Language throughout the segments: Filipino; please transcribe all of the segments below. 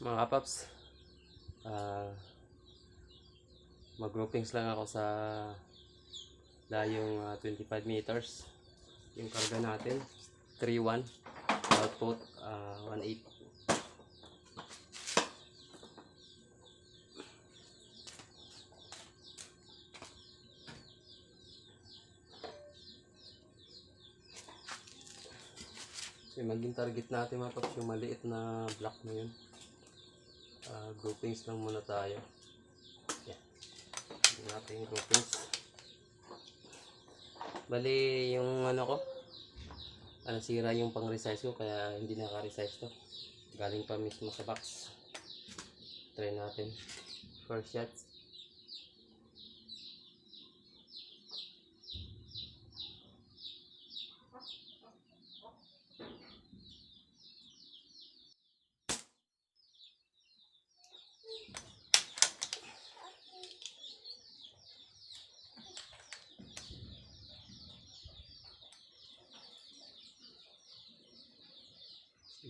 mga kapaps. Ah mag-groupings lang ako sa layong ah, 25 meters. Yung karga natin 3.1 output ah, 1.8 So, maging target natin mga paps, yung maliit na block na yun. Ah, groupings lang muna tayo. Yan. Natin yung groupings. Bali, yung ano ko, ano, sira yung pang resize ko, kaya hindi naka-resize to. Galing pa mismo sa box. Try natin. First shot.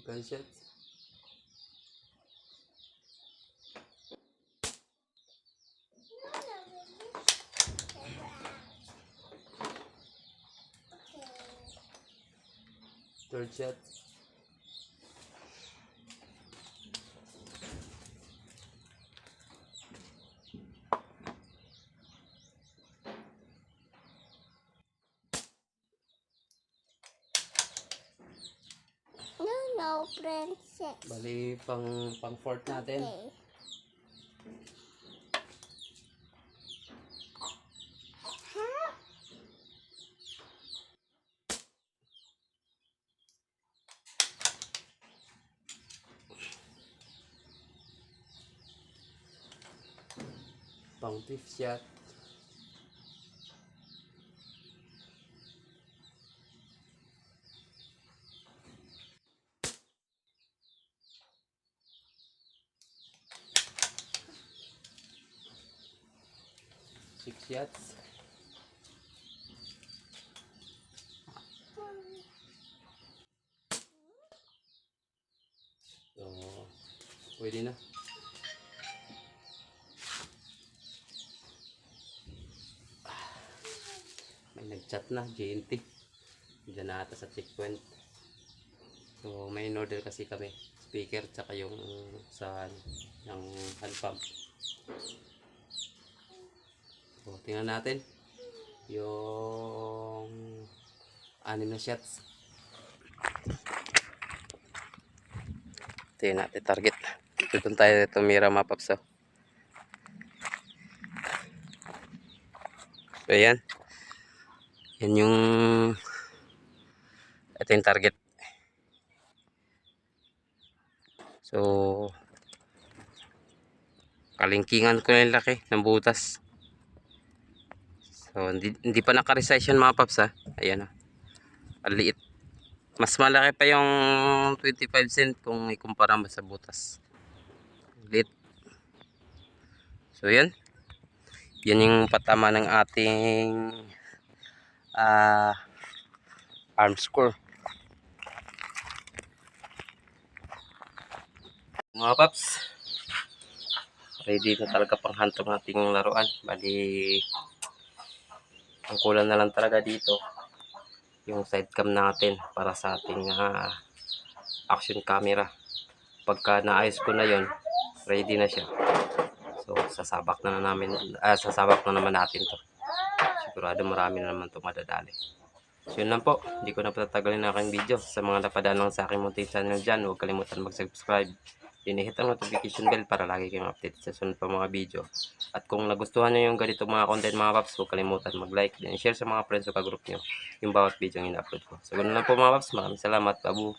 Second shot. Third shot. No, princess. Bali, pang, pang fourth natin. Okay. Pang fifth shot. Six shots. So, pwede na. may nag-chat na, JNT. Diyan na ata sa checkpoint. So, may in-order kasi kami. Speaker, tsaka yung sa yung hand pump. So, tingnan natin. Yung anim na shots. Tingnan natin target. Doon tayo tumira mga paps. oh. So, ayan. Yan yung ito yung target. So kalingkingan ko yung laki ng butas. So hindi, hindi pa naka-resize yun mga paps ha. Ayan ha. Ang liit. Mas malaki pa yung 25 cent kung ikumpara mo sa butas. Liit. So yan. Yan yung patama ng ating ah arm score. Mga paps, ready na talaga pang hantong ating laruan. Bali, ang kulang na lang talaga dito, yung side cam natin para sa ating ah, action camera. Pagka naayos ko na yon ready na siya. So, sasabak na, na namin, ah, sasabak na naman natin to. Sigurado marami na naman ito madadali. So yun lang po, hindi ko na patatagalin ang aking video. Sa mga napadaan lang sa aking munting channel dyan, huwag kalimutan mag-subscribe. Dinihit ang notification bell para lagi kayong update sa sunod pa mga video. At kung nagustuhan nyo yung ganito mga content mga paps, huwag kalimutan mag-like din share sa mga friends o ka-group nyo yung bawat video yung in-upload ko. So ganun lang po mga paps, maraming salamat. Babu!